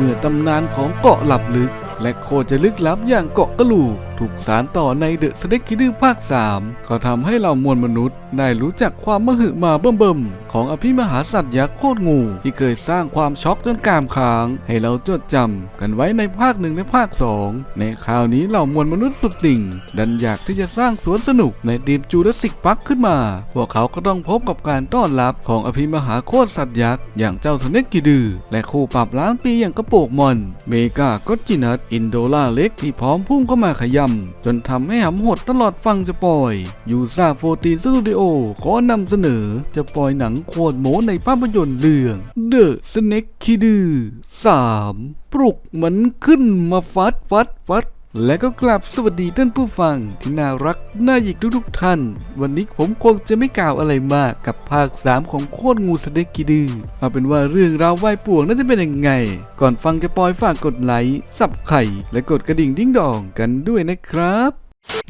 เมื่อตำนานของเกาะหลับลึก และโคจะลึกลับอย่างเกาะกระลูก ถูกสารต่อในเดอะสเต็กคิดดื้อภาค 3 ก็ทำให้เรามวลมนุษย์ ได้รู้จักความมหึมาเบิ่มๆ ของอภิมหาสัตว์ยักษ์โคตรงู ที่เคยสร้างความช็อกจนกรามค้าง ให้เราจดจำกันไว้ในภาคหนึ่งและภาค 2 ในคราวนี้เรามวลมนุษย์สุดติ่ง ดันอยากที่จะสร้างสวนสนุกในทีมจูราสสิกปักขึ้นมา พวกเขาก็ต้องพบกับการต้อนรับของอภิมหาโคตรสัตว์ยักษ์อย่างเจ้าสเน็กกิดือและคู่ปรับล้างปีอย่างกระโปกมอน เมกาก็จินัทอินโดล่าเล็กที่พร้อมพุ่งเข้ามาขยำจนทำให้หำหดตลอดฟังจะปล่อยยูซาโฟตีสตูดิโอขอนำเสนอจะปล่อยหนังโคตรโมในภาพยนตร์เรื่อง The Snake Kid 3ปลุกมันขึ้นมาฟัดฟัดฟัด และก็กลับสวัสดีท่านผู้ฟังที่น่ารักน่าหยิกทุกๆท่าน วันนี้ผมคงจะไม่กล่าวอะไรมากกับภาค 3 ของโคตรงูสเด็กกิดือเอาเป็นว่าเรื่องราววายป่วงน่าจะเป็นยังไง ก่อนฟังจะปล่อยฝากกดไลค์สับไข่ และกดกระดิ่งดิ้งดองกันด้วยนะครับ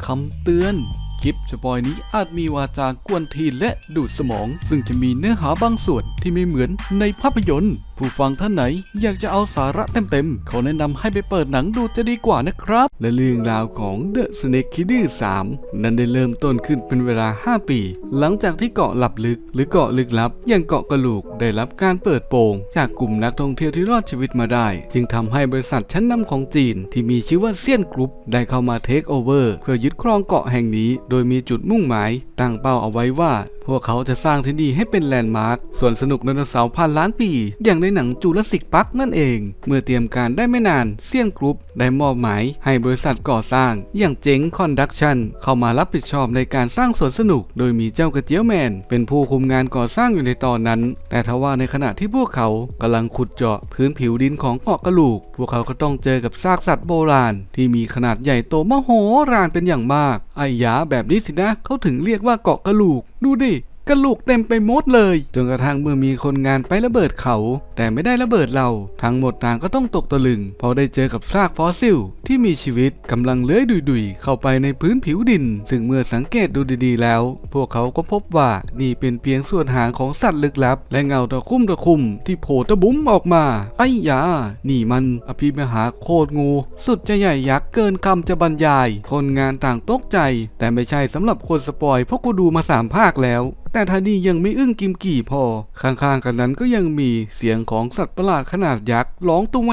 คำเตือน คลิปสปอยนี้อาจมีวาจากวนทีและดูดสมอง ซึ่งจะมีเนื้อหาบางส่วนที่ไม่เหมือนในภาพยนตร์ ผู้ฟังท่านไหนอยากจะเอาสาระเต็มๆเขาแนะนำให้ไปเปิดหนังดูจะดีกว่านะครับ และเรื่องราวของ The Snake Kid 3นั้นได้เริ่มต้นขึ้นเป็นเวลา 5 ปี หลังจากที่เกาะหลับลึก หรือเกาะลึกลับอย่างเกาะกระลูกได้รับการเปิดโปงจากกลุ่มนักท่องเที่ยวที่รอดชีวิตมาได้ จึงทำให้บริษัทชั้นนำของจีนที่มีชื่อว่าเซียนกรุ๊ปได้เข้ามาเทคโอเวอร์เพื่อยึดครองเกาะแห่งนี้โดยมีจุดมุ่งหมาย ตั้งเป้าเอาไว้ว่า พวกเขาจะสร้างที่นี่ให้เป็นแลนด์มาร์คส่วนสนุกไดโนเสาร์พันล้านปี อย่างในหนังจูราสสิกปักนั่นเอง เมื่อเตรียมการได้ไม่นานเซียนกรุ๊ป ได้มอบหมายให้บริษัทก่อสร้าง อย่างเจ๋งคอนดักชันเข้ามารับผิดชอบในการสร้างสวนสนุก โดยมีเจ้ากระเจียวแมน เป็นผู้คุมงานก่อสร้างอยู่ในตอนนั้น แต่ทว่าในขณะที่พวกเขากำลังขุดเจาะพื้นผิวดินของเกาะกระลูก พวกเขาก็ต้องเจอกับซากสัตว์โบราณ ที่มีขนาดใหญ่โตมโหฬารเป็นอย่างมากไอ้ยาแบบนี้สินะเขาถึงเรียกว่าเกาะกระลูก ดูดิ กระลูกเต็มไปหมดเลย จนกระทั่งเมื่อมีคนงานไประเบิดเขา แต่ไม่ได้ระเบิดเรา ทั้งหมดต่างก็ต้องตกตะลึง พอได้เจอกับซากฟอสซิล ที่มีชีวิตกำลังเลื้อยดุยๆ เข้าไปในพื้นผิวดิน ซึ่งเมื่อสังเกตดูดีๆแล้ว พวกเขาก็พบว่านี่เป็นเพียงส่วนหางของสัตว์ลึกลับ และเงาตะคุ่มตะคุ่มที่โผล่ตะบุ้มออกมา ไอ้ยา นี่มันอภิมหาโคตรงู สุดจะใหญ่ยักษ์เกินคำจะบรรยาย คนงานต่างตกใจ แต่ไม่ใช่สำหรับคนสปอยเพราะกูดูมาสามภาคแล้ว แต่ทานี่ยังไม่อึ้งกิมกี่พอ ข้างๆกันนั้นก็ยังมีเสียงของสัตว์ประหลาดขนาดยักษ์ร้องตัวแหว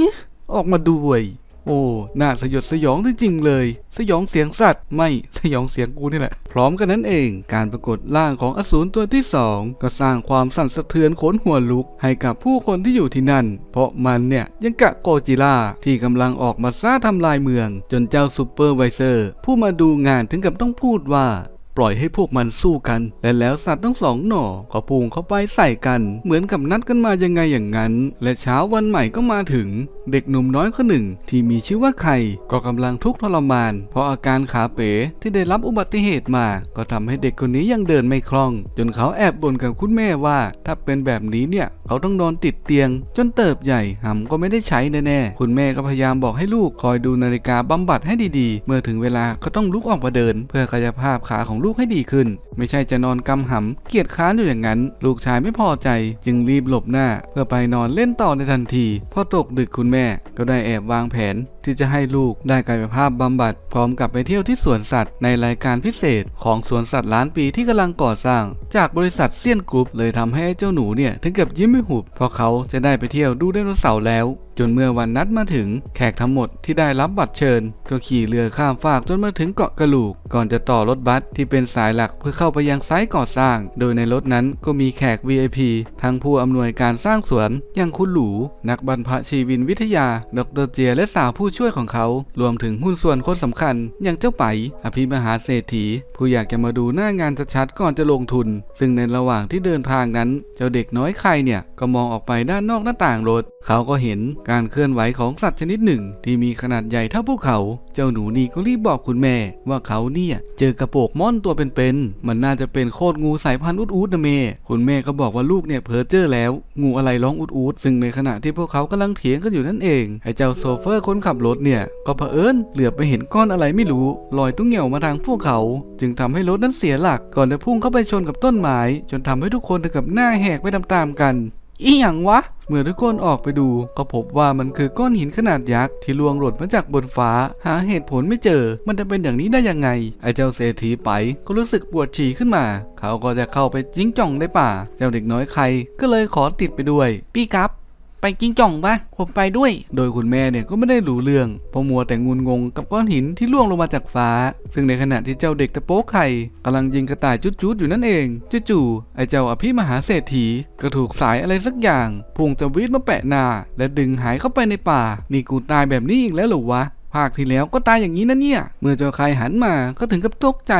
งออกมาด้วย โอ้ น่าสยดสยองจริงๆเลย สยองเสียงสัตว์ ไม่สยองเสียงกูนี่แหละ พร้อมกันนั้นเอง การปรากฏร่างของอสูรตัวที่สองก็สร้างความสั่นสะเทือนขนหัวลุก ให้กับผู้คนที่อยู่ที่นั่น เพราะมันเนี่ยยังกะโกจิล่าที่กำลังออกมาซ่าทำลายเมือง จนเจ้าซูเปอร์ไวเซอร์ ผู้มาดูงานถึงกับต้องพูดว่า ปล่อยให้พวกมันสู้กัน และแล้วสัตว์ทั้งสองหน่อก็พุ่งเข้าไปใส่กัน เหมือนกับนัดกันมายังไงอย่างนั้น และเช้าวันใหม่ก็มาถึง เด็กหนุ่มน้อยคนหนึ่ง ที่มีชื่อว่าไข่ก็กำลังทุกข์ทรมาน เพราะอาการขาเป๋ที่ได้รับอุบัติเหตุมา ก็ทำให้เด็กคนนี้ยังเดินไม่คล่อง จนเขาแอบบ่นกับคุณแม่ว่า ถ้าเป็นแบบนี้เนี่ยเขาต้องนอนติดเตียง จนเติบใหญ่หำก็ไม่ได้ใช้แน่ๆคุณแม่ก็พยายามบอกให้ลูกคอยดูนาฬิกาบำบัดให้ดีๆ เมื่อถึงเวลาก็ต้องลุกออกมาเดิน เพื่อกายภาพขาของลูกให้ดีขึ้น ไม่ใช่จะนอนกำหำเกียจค้านอยู่อย่างนั้น ลูกชายไม่พอใจ จึงรีบหลบหน้า เพื่อไปนอนเล่นต่อในทันทีพอตกดึกคุณแม่ก็ได้แอบวางแผน ที่จะให้ลูกได้กายภาพบำบัด พร้อมกับไปเที่ยวที่สวนสัตว์ในรายการพิเศษ ของสวนสัตว์ล้านปีที่กำลังก่อสร้าง จากบริษัทเซียนกรุ๊ปเลยทำให้เจ้าหนูเนี่ยถึงกับยิ้มไม่หุบเพราะเขาจะได้ไปเที่ยวดูไดโนเสาร์แล้วจนเมื่อวันนัดมาถึงแขกทั้งหมดที่ได้รับบัตรเชิญ ก็ขี่เรือข้ามฟากจนมาถึงเกาะกระลูก ก่อนจะต่อรถบัสที่เป็นสายหลักเพื่อเข้าไปยังไซต์ก่อสร้าง โดยในรถนั้นก็มีแขก VIP ทั้งผู้อำนวยการสร้างสวนอย่างคุณหลู นักบรรพชีวินวิทยา ดรเจียและสาวผู้ช่วยของเขา รวมถึงหุ้นส่วนคนสำคัญ อย่างเจ้าไป อภิมหาเศรษฐี ผู้อยากจะมาดูหน้างานชัดๆก่อนจะลงทุน ซึ่งในระหว่างที่เดินทางนั้น เจ้าเด็กน้อยใครเนี่ย ก็มองออกไปด้านนอกหน้าต่างรถ เขาก็เห็นการเคลื่อนไหวของสัตว์ชนิดหนึ่ง ที่มีขนาดใหญ่เท่าภูเขา เจ้าหนูนี่ก็รีบบอกคุณแม่ ว่าเขาเนี่ยเจอกระโปกม่อนตัวเป็นๆ มันน่าจะเป็นโคตรงูสายพันธุ์อุดๆนะเม คุณแม่ก็บอกว่าลูกเนี่ยเพ้อเจ้อแล้ว งูอะไรร้องอุดๆซึ่งในขณะที่พวกเขากำลังเถียงกันอยู่นั่นเอง ไอ้เจ้าโซเฟอร์คนขับรถเนี่ยก็เผอิญเหลือบไปเห็นก้อนอะไรไม่รู้ลอยตุ้งเหี่ยวมาทางพวกเขา จึงทำให้รถนั้นเสียหลักก่อนจะพุ่งเข้าไปชนกับต้นไม้จนทำให้ทุกคนถึงกับหน้าแหกไปตามๆกัน อีหยังวะเมื่อทุกคนออกไปดูก็พบว่ามันคือก้อนหินขนาดยักษ์ที่ล่วงหล่นมาจากบนฟ้า หาเหตุผลไม่เจอ มันจะเป็นอย่างนี้ได้ยังไง ไอ้เจ้าเศรษฐีไปก็รู้สึกปวดฉี่ขึ้นมา เขาก็จะเข้าไปจิ้งจ่องในป่า เจ้าเด็กน้อยใครก็เลยขอติดไปด้วย พี่ครับ ไปจิ้งจ่องปะผมไปด้วย โดยคุณแม่เนี่ยก็ไม่ได้รู้เรื่องเพราะมัวแต่งุนงงกับก้อนหินที่ล่วงลงมาจากฟ้า ซึ่งในขณะที่เจ้าเด็กตะโป๊กไข่กำลังยิงกระต่ายจุดๆอยู่นั่นเองจู่ๆไอ้เจ้าอภิมหาเศรษฐีก็ถูกสายอะไรสักอย่างพุ่งจะวิทมาแปะหน้า และดึงหายเข้าไปในป่า นี่กูตายแบบนี้อีกแล้วหรอวะภาคที่แล้วก็ตายอย่างนี้นะเนี่ย เมื่อเจ้าใครหันมาก็ถึงกับตกใจ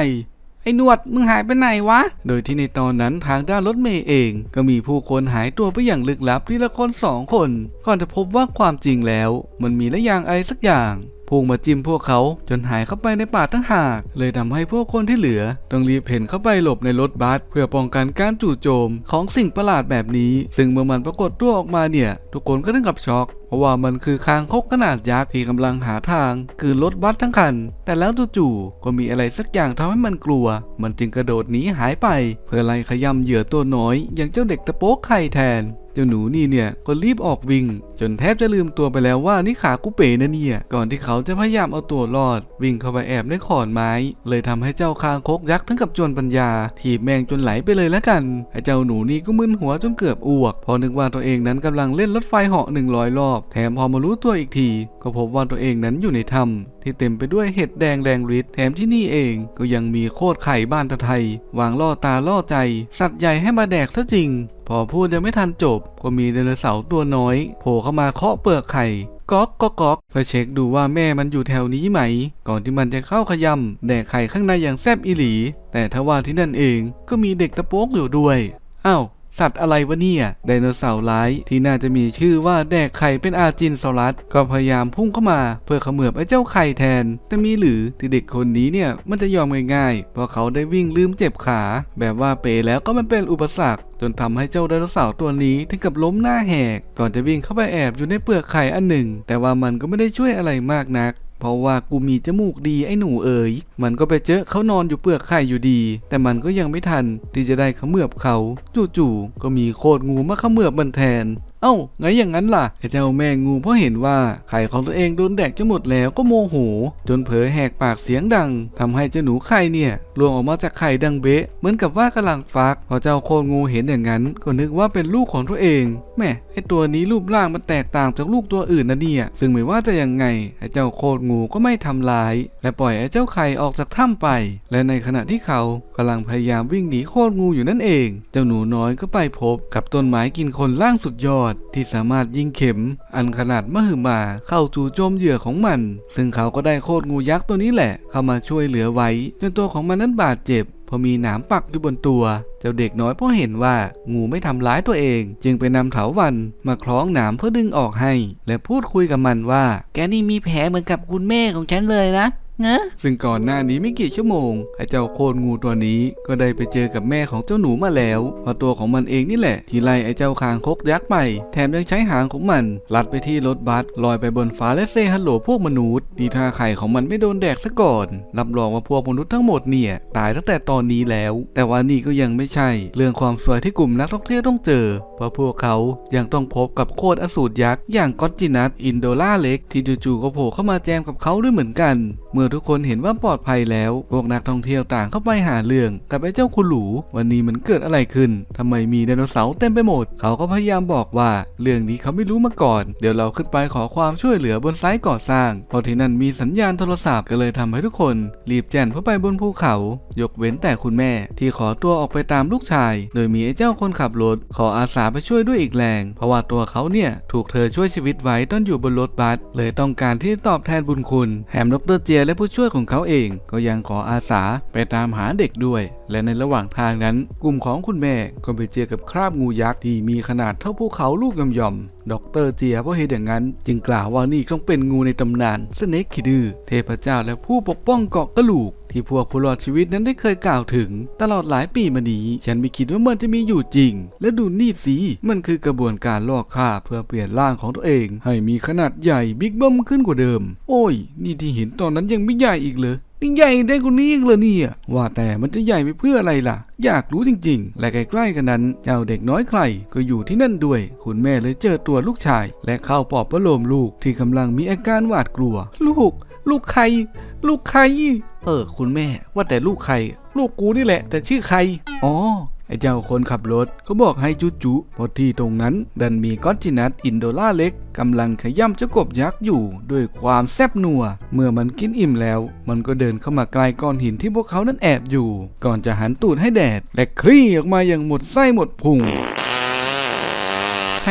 ไอ้หนวดมึงหายไปไหนวะ โดยที่ในตอนนั้นทางด้านรถเมย์เอง ก็มีผู้คนหายตัวไปอย่างลึกลับทีละคนสองคน ก่อนจะพบว่าความจริงแล้ว มันมีและอย่างอะไรสักอย่างพุ่งมาจิ้มพวกเขาจนหายเข้าไปในป่าทั้งหาก เลยทำให้พวกคนที่เหลือ ต้องรีบเพ่นเข้าไปหลบในรถบัสเพื่อป้องกันการจู่โจมของสิ่งประหลาดแบบนี้ ซึ่งเมื่อมันปรากฏตัวออกมาเนี่ย ทุกคนก็ถึงกับช็อกเพราะว่ามันคือคางคกขนาดยักษ์ที่กำลังหาทางคืนรถบัสทั้งคัน แต่แล้วจู่ๆก็มีอะไรสักอย่างทำให้มันกลัว มันจึงกระโดดหนีหายไป เพื่อไล่ขย้ำเหยื่อตัวน้อย อย่างเจ้าเด็กตะโป๊กไข่แทนเจ้าหนูนี่เนี่ยก็รีบออกวิ่ง จนแทบจะลืมตัวไปแล้วว่านี่ขากุเป๋นะเนี่ย ก่อนที่เขาจะพยายามเอาตัวรอด วิ่งเข้าไปแอบในขอนไม้ เลยทำให้เจ้าคางคกยักษ์ทั้งกับจวนปัญญา ถีบแมงจนไหลไปเลยแล้วกันไอ้เจ้าหนูนี่ก็มึนหัวจนเกือบอ้วก พอนึกว่าตัวเองนั้นกำลังเล่นรถไฟเหาะหนึ่งร้อยรอบแถมพอมารู้ตัวอีกที ก็พบว่าตัวเองนั้นอยู่ในถ้ำที่เต็มไปด้วยเห็ดแดงแรงฤทธิ์แถมที่นี่เองก็ยังมีโคตรไข่บ้านตะไทยวางล่อตาล่อใจ สัตว์ใหญ่ให้มาแดกซะจริง พอพูดยังไม่ทันจบ ก็มีไดโนเสาร์ตัวน้อยโผล่เข้ามาเคาะเปลือกไข่ก๊อกก๊อกก๊อกเพื่อเช็คดูว่าแม่มันอยู่แถวนี้ไหม ก่อนที่มันจะเข้าขยำแดกไข่ข้างในอย่างแซบอีหลี แต่ทว่าที่นั่นเองก็มีเด็กตะโป๊กอยู่ด้วยอ้าว สัตว์อะไรวะเนี่ย ไดโนเสาร์ร้ายที่น่าจะมีชื่อว่าแดกไข่เป็นอาจินซอรัสก็พยายามพุ่งเข้ามาเพื่อเขมือบไอ้เจ้าไข่แทน แต่มีหรือที่เด็กคนนี้เนี่ยมันจะยอมง่ายๆ เพราะเขาได้วิ่งลืมเจ็บขา แบบว่าเปแล้วก็มันเป็นอุปสรรคจนทำให้เจ้าไดโนเสาร์ตัวนี้ถึงกับล้มหน้าแหก ก่อนจะวิ่งเข้าไปแอบอยู่ในเปลือกไข่อันหนึ่ง แต่ว่ามันก็ไม่ได้ช่วยอะไรมากนัก เพราะว่ากูมีจมูกดีไอ้หนูเอ๋ย มันก็ไปเจอเขานอนอยู่เปลือกไข่อยู่ดี แต่มันก็ยังไม่ทันที่จะได้ขมือบเขา จู่ๆก็มีโคดงูมาขมือบมันแทน เอ้าไงอย่างนั้นล่ะไอ้เจ้าแม่งูเพราะเห็นว่าไข่ของตัวเองโดนแดกจนหมดแล้วก็โมโห จนเผลอแหกปากเสียงดังทำให้เจ้าหนูไข่เนี่ยล่วงออกมาจากไข่ดังเบะเหมือนกับว่ากำลังฟัก พอเจ้าโคตรงูเห็นอย่างนั้น ก็นึกว่าเป็นลูกของตัวเองแม่ไอ้ตัวนี้รูปร่างมันแตกต่างจากลูกตัวอื่นนะเนี่ย ซึ่งไม่ว่าจะยังไงไอ้เจ้าโคตรงูก็ไม่ทำร้ายและปล่อยไอ้เจ้าไข่ออกจากถ้ำไป และในขณะที่เขากำลังพยายามวิ่งหนีโคตรงูอยู่นั่นเอง เจ้าหนูน้อยก็ไปพบกับต้นไม้กินคนล่างสุดยอดที่สามารถยิงเข็ม อันขนาดมหึมาเข้าจู่โจมเหยื่อของมัน ซึ่งเขาก็ได้โคตรงูยักษ์ตัวนี้แหละ เข้ามาช่วยเหลือไว้ จนตัวของมันนั้นบาดเจ็บพอมีหนามปักอยู่บนตัว เจ้าเด็กน้อยเพราะเห็นว่างูไม่ทำร้ายตัวเอง จึงไปนำเถาวันมาคล้องหนามเพื่อดึงออกให้ และพูดคุยกับมันว่า แกนี่มีแผลเหมือนกับคุณแม่ของฉันเลยนะ เงอะซึ่งก่อนหน้านี้ไม่กี่ชั่วโมงไอ้เจ้าโคตรงูตัวนี้ก็ได้ไปเจอกับแม่ของเจ้าหนูมาแล้วเพราะตัวของมันเองนี่แหละ ที่ไล่ไอ้เจ้าคางคกยักษ์ไปแถมยังใช้หางของมัน ลัดไปที่รถบัสลอยไปบนฟ้าและเซฮัลโหลพวกมนุษย์ดีถ้าไข่ของมันไม่โดนแดกซะก่อนรับรองว่าพวกมนุษย์ทั้งหมดเนี่ยตายตั้งแต่ตอนนี้แล้ว แต่ว่านี่ก็ยังไม่ใช่ เรื่องความสวยที่กลุ่มนักท่องเที่ยวต้องเจอ เพราะพวกเขายังต้องพบกับโคตรอสูรยักษ์อย่างก็อตจินัสอินโดล่าเล็กที่จู่ๆก็โผล่เข้ามาแจมกับเขาด้วยเหมือนกัน เมื่อทุกคนเห็นว่าปลอดภัยแล้ว พวกนักท่องเที่ยวต่างเข้าไปหาเรื่องกับไอ้เจ้าคุณหลู วันนี้มันเกิดอะไรขึ้นทำไมมีไดโนเสาร์เต็มไปหมด เขาก็พยายามบอกว่า เรื่องนี้เขาไม่รู้มาก่อน เดี๋ยวเราขึ้นไปขอความช่วยเหลือบนไซต์ก่อสร้างเพราะที่นั่นมีสัญญาณโทรศัพท์ก็เลยทำให้ทุกคน รีบแจ้นเข้าไปบนภูเขา ยกเว้นแต่คุณแม่ ที่ขอตัวออกไปตามลูกชาย โดยมีไอ้เจ้าคนขับรถ ขออาสาไปช่วยด้วยอีกแรง เพราะว่าตัวเขาเนี่ยถูกเธอช่วยชีวิตไว้ตอนอยู่บนรถบัสเลยต้องการที่ตอบแทนบุญคุณแถมดรเจียและผู้ช่วยของเขาเองก็ยังขออาสาไปตามหาเด็กด้วย และในระหว่างทางนั้น กลุ่มของคุณแม่ก็ไปเจอกับคราบงูยักษ์ที่มีขนาดเท่าภูเขาลูกย่อมๆ ดรเจียเพราะเหตุอย่างนั้น จึงกล่าวว่านี่ต้องเป็นงูในตำนานสเนกคิดือเทพเจ้าและผู้ปกป้องเกาะกระลูกที่พวกผู้รอดชีวิตนั้นได้เคยกล่าวถึง ตลอดหลายปีมานี้ ฉันไม่คิดว่ามันจะมีอยู่จริง และดูนี่สิ มันคือกระบวนการลอกคราเพื่อเปลี่ยนร่างของตัวเอง ให้มีขนาดใหญ่บิ๊กเบิ้มขึ้นกว่าเดิม โอ้ย นี่ที่เห็นตอนนั้นยังไม่ใหญ่อีกเลย นี่ใหญ่ได้กว่านี้อีกเลยเนี่ยว่าแต่มันจะใหญ่ไปเพื่ออะไรล่ะ อยากรู้จริง ๆ และใกล้ๆกันนั้น เจ้าเด็กน้อยใครก็อยู่ที่นั่นด้วย คุณแม่เลยเจอตัวลูกชาย และเข้าปลอบประโลมลูกที่กำลังมีอาการหวาดกลัว ลูก ลูกใคร ลูกใคร เออ คุณแม่ว่าแต่ลูกใคร ลูกกูนี่แหละ แต่ชื่อใคร อ๋อ ไอ้เจ้าคนขับรถเขาบอกให้จุจุเพราะที่ตรงนั้น ดันมีก้อนจินัดอินโดล่าเล็กกำลังขย่ำเจ้ากบยักษ์อยู่ ด้วยความแซบนัว เมื่อมันกินอิ่มแล้ว มันก็เดินเข้ามาใกล้ก้อนหินที่พวกเขานั้นแอบอยู่ ก่อนจะหันตูดให้แดด และคลี่ออกมาอย่างหมดไส้หมดพุง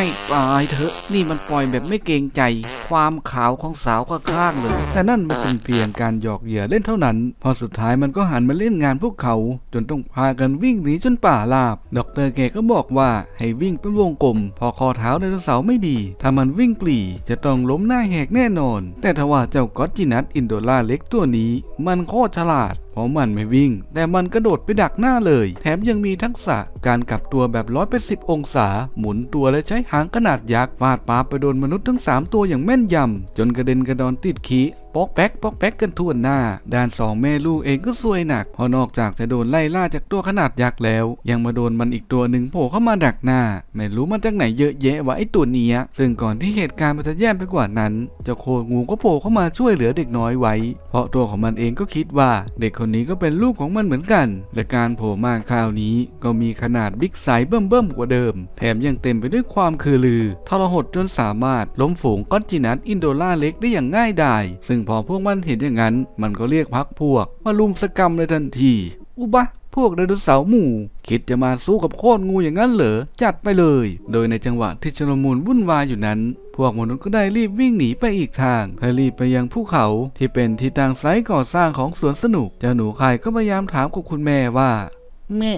ให้ตายเถอะ นี่มันปล่อยแบบไม่เกรงใจ ความขาวของสาวข้างๆเลย แต่นั่นมันเป็นเพียงการหยอกเหยื่อเล่นเท่านั้น พอสุดท้ายมันก็หันมาเล่นงานพวกเขา จนต้องพากันวิ่งหนีจนป่าลาบดอกเตอรแกก็บอกว่าให้วิ่งเป็นวงกลม พอคอเท้าไดโนเสาร์ไม่ดี ถ้ามันวิ่งปลีจะต้องล้มหน้าแหกแน่นอน แต่ทว่าเจ้าก็อตจินัทอินโดล่าเล็กตัวนี้ มันโคตรฉลาด ราะมันไม่วิ่ง แต่มันกระโดดไปดักหน้าเลย แถมยังมีทักษะการกลับตัวแบบร้อยไปสิบองศา หมุนตัวและใช้หางขนาดยักษ์ฟาดปาไปโดนมนุษย์ทั้ง 3 ตัวอย่างแม่นยำจนกระเด็นกระดอนติดขี ปอกแป๊กปอกแป๊กกันทั่วหน้า ด้านสองแม่ลูกเองก็ซวยหนักเพอนอกจากจะโดนไล่ล่าจากตัวขนาดยักษ์แล้ว ยังมาโดนมันอีกตัวหนึ่งโผล่เข้ามาดักหน้า ไม่รู้มันจากไหนเยอะแยะวะไอตัวเนี้ย ซึ่งก่อนที่เหตุการณ์มันจะแย่ไปกว่านั้นเจ้าโคงูก็โผล่เข้ามาช่วยเหลือเด็กน้อยไว้ เพราะตัวของมันเองก็คิดว่า เด็กคนนี้ก็เป็นลูกของมันเหมือนกัน แต่การโผล่มาคราวนี้ก็มีขนาดบิ๊กไซส์เบิ่มเบิ่มๆกว่าเดิม แถมยังเต็มไปด้วยความคือลือทรหดจนสามารถล้มฝูงก็อตจินัทอินโดล่าเล็กได้อย่างง่ายดายซึ่งพอพวกมันเห็นอย่างนั้น มันก็เรียกพักพวกมาลุมสกรรมเลยทันที อุบะพวกไดโนเสาร์หมู่ คิดจะมาสู้กับโคตรงูอย่างนั้นเหรอ จัดไปเลย โดยในจังหวะที่ชลมุนวุ่นวายอยู่นั้น พวกมนุษย์ก็ได้รีบวิ่งหนีไปอีกทางเพื่อรีบไปยังภูเขาที่เป็นที่ตั้งไซต์ก่อสร้างของสวนสนุก เจ้าหนูไข่ก็พยายามถามกับคุณแม่ว่า แม่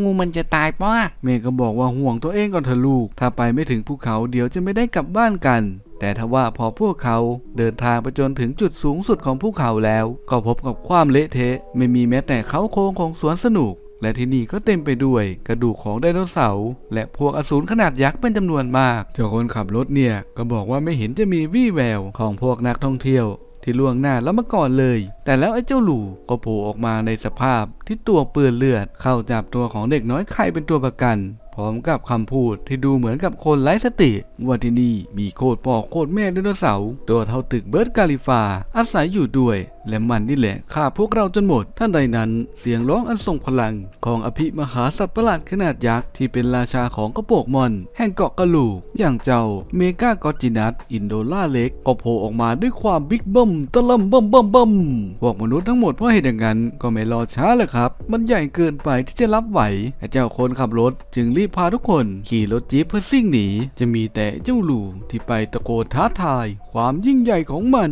งูมันจะตายปะวะเมย์ก็บอกว่าห่วงตัวเองก่อนเถอะลูก ถ้าไปไม่ถึงภูเขาเดี๋ยวจะไม่ได้กลับบ้านกัน แต่ทว่าพอพวกเขาเดินทางไปจนถึงจุดสูงสุดของภูเขาแล้ว ก็พบกับความเละเทะ ไม่มีแม้แต่เขาโครงของสวนสนุก และที่นี่ก็เต็มไปด้วยกระดูกของไดโนเสาร์และพวกอสูรขนาดยักษ์เป็นจำนวนมากเจ้าคนขับรถเนี่ยก็บอกว่าไม่เห็นจะมีวี่แววของพวกนักท่องเที่ยวที่ล่วงหน้าแล้วมาก่อนเลย แต่แล้วไอ้เจ้าหลูก็โผล่ออกมาในสภาพที่ตัวเปื้อนเลือดเข้าจับตัวของเด็กน้อยไข่เป็นตัวประกัน พร้อมกับคำพูดที่ดูเหมือนกับคนไร้สติว่าที่นี่มีโคตรพ่อโคตรแม่ไดโนเสาร์ตัวเท่าตึกเบิร์ดกาลิฟา อาศัยอยู่ด้วย และมันนี่แหละฆ่าพวกเราจนหมด ท่านใดนั้นเสียงร้องอันทรงพลัง ของอภิมหาสัตว์ประหลาดขนาดยักษ์ที่เป็นราชาของกระโปกมอน แห่งเกาะกะลูก อย่างเจ้าเมกากอจินัสอินโดล่าเล็กก็โผล่ออกมาด้วยความบิ๊กบิ้มตะล่ำบิ้มบิ้มบิ้มพวกมนุษย์ทั้งหมดเพราะเหตุอย่างนั้นก็ไม่รอช้าเลยครับ มันใหญ่เกินไปที่จะรับไหวไอ้เจ้าคนขับรถจึงรีบพาทุกคนขี่รถจี๊ปเพื่อซิ่งหนี จะมีแต่เจ้าหลูที่ไปตะโกนท้าทาย ความยิ่งใหญ่ของมัน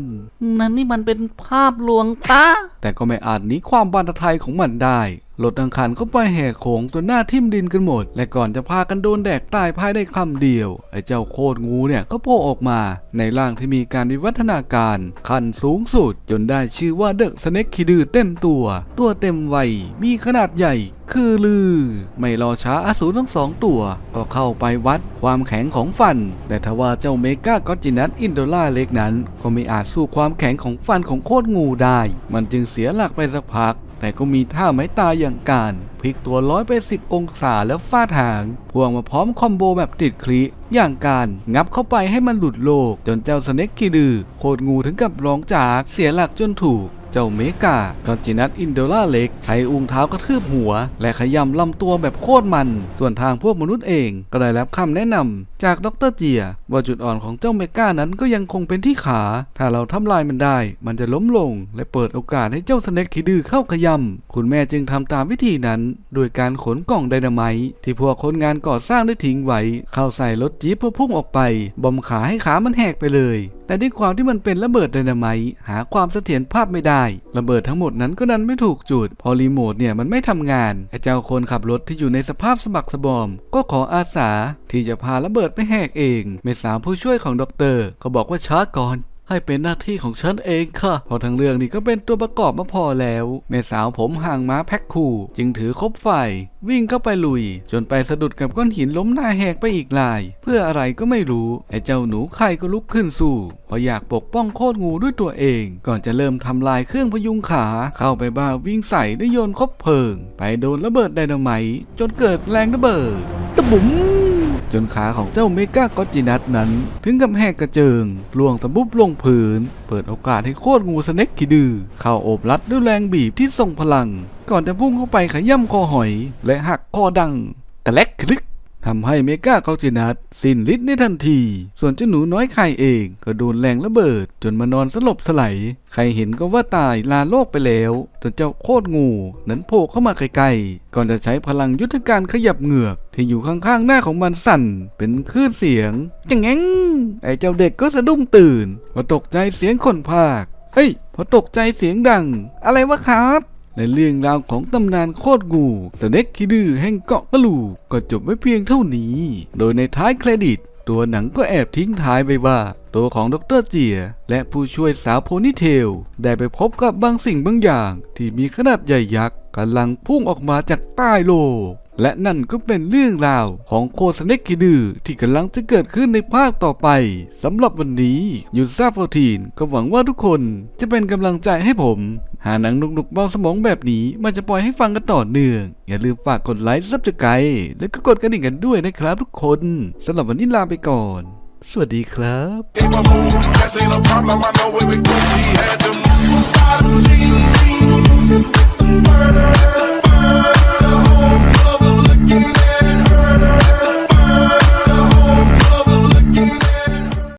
นั่นนี่มันเป็นภาพลวงตาแต่ก็ไม่อาจหนีความบานตะไทยของมันได้ รถอังคันก็ไปแห่โขงตัวหน้าทิ่มดินกันหมด และก่อนจะพากันโดนแดกตายภายในคำเดียว ไอ้เจ้าโคตรงูเนี่ยก็โผล่ออกมา ในร่างที่มีการวิวัฒนาการขั้นสูงสุด จนได้ชื่อว่าเดอะสเน็กคิดือเต็มตัว ตัวเต็มวัยมีขนาดใหญ่คือลือ ไม่รอช้าอสูรทั้งสองตัว ก็เข้าไปวัดความแข็งของฟัน แต่ทว่าเจ้าเมกากอจินัสอินโดล่าเล็กนั้น ก็ไม่อาจสู้ความแข็งของฟันของโคตรงูได้ มันจึงเสียหลักไปสักพัก แต่ก็มีท่าไม้ตายอย่างการพลิกตัวร้อยไปสิบองศาแล้วฟาดหางพ่วงมาพร้อมคอมโบแบบติดคลิอย่างการงับเข้าไปให้มันหลุดโลก จนเจ้าสเน็กคีดือโคตรงูถึงกับร้องจากเสียหลักจนถูก เจ้าเมกากอนจินัสอินโดล่าเล็กใช้อุ้งเท้ากระทืบหัว และขยำลำตัวแบบโคตรมัน ส่วนทางพวกมนุษย์เองก็ได้รับคำแนะนำจากดรเจีย ว่าจุดอ่อนของเจ้าเมกานั้นก็ยังคงเป็นที่ขา ถ้าเราทำลายมันได้ มันจะล้มลง และเปิดโอกาสให้เจ้าสเน็กคิดือเข้าขยำคุณแม่จึงทำตามวิธีนั้น โดยการขนกล่องไดนาไมต์ที่พวกคนงานก่อสร้างได้ทิ้งไว้เข้าใส่รถจี๊ปเพื่อพุ่งออกไป บอมขาให้ขามันแหกไปเลย แต่ด้วยความที่มันเป็นระเบิดไดนาไมต์หาความเสถียรภาพไม่ได้ระเบิดทั้งหมดนั้นก็ดันไม่ถูกจุด พอรีโมทเนี่ยมันไม่ทำงานไอ้เจ้าคนขับรถที่อยู่ในสภาพสะบักสะบอม ก็ขออาสาที่จะพาระเบิดไปแหกเองเมสาวผู้ช่วยของด็อกเตอร์ก็บอกว่าช้าก่อน ให้เป็นหน้าที่ของฉันเองค่ะเพราะทั้งเรื่องนี้ก็เป็นตัวประกอบมาพอแล้วแม่สาวผมห่างม้าแพ็คคู่ จึงถือคบไฟ วิ่งเข้าไปลุย จนไปสะดุดกับก้อนหินล้มหน้าแหกไปอีกลาย เพื่ออะไรก็ไม่รู้ ไอ้เจ้าหนูไข่ก็ลุกขึ้นสู้เพราะอยากปกป้องโคตรงูด้วยตัวเอง ก่อนจะเริ่มทำลายเครื่องพยุงขา เข้าไปบ้าวิ่งใส่ได้โยนคบเพลิง ไปโดนระเบิดไดนาไมต์จนเกิดแรงระเบิดตะบุ๋ม จนขาของเจ้าเมกากอจินัทนั้น ถึงกับแหกกระเจิงล่วงตะบุบลงพื้นเปิดโอกาสให้โคตรงูสเน็กขี่ดือเข้าโอบรัดด้วยแรงบีบที่ทรงพลัง ก่อนจะพุ่งเข้าไปขย่ำคอหอย และหักคอดังกระแลกคลึก ทำให้เมกากอจินัทสิ้นฤทธิ์ในทันที ส่วนเจ้าหนูน้อยไข่เองก็โดนแรงระเบิด จนมานอนสลบสลายใครเห็นก็ว่าตายลาโลกไปแล้ว จนเจ้าโคตรงู นั้นโผล่เข้ามาใกล้ๆก่อนจะใช้พลังยุทธการขยับเหงือก ที่อยู่ข้างๆหน้าของมันสั่น เป็นคลื่นเสียงจังแงงไอ้เจ้าเด็กก็สะดุ้งตื่นพอตกใจเสียงคนพากเฮ้ยพอตกใจเสียงดัง อะไรวะครับ และเรื่องราวของตำนานโคตรงูสเน็กคิดือแห่งเกาะกะลูก็จบไว้เพียงเท่านี้ โดยในท้ายเครดิต ตัวหนังก็แอบทิ้งท้ายไว้ว่า ตัวของดรเจีย และผู้ช่วยสาวโพนิเทล ได้ไปพบกับบางสิ่งบางอย่าง ที่มีขนาดใหญ่ยักษ์กำลังพุ่งออกมาจากใต้โลก และนั่นก็เป็นเรื่องราวของโคสเน็กคิดือที่กำลังจะเกิดขึ้นในภาคต่อไปสำหรับวันนี้ยูซาโฟทีนก็หวังว่าทุกคนจะเป็นกำลังใจให้ผม หาหนังนุกๆเบาสมองแบบนี้มันจะปล่อยให้ฟังกันต่อเนื่อง อย่าลืมฝากกดไลค์ซับสไครต์และก็กดกระดิ่งกันด้วยนะครับทุกคนสำหรับวันนี้ลาไปก่อน สวัสดีครับ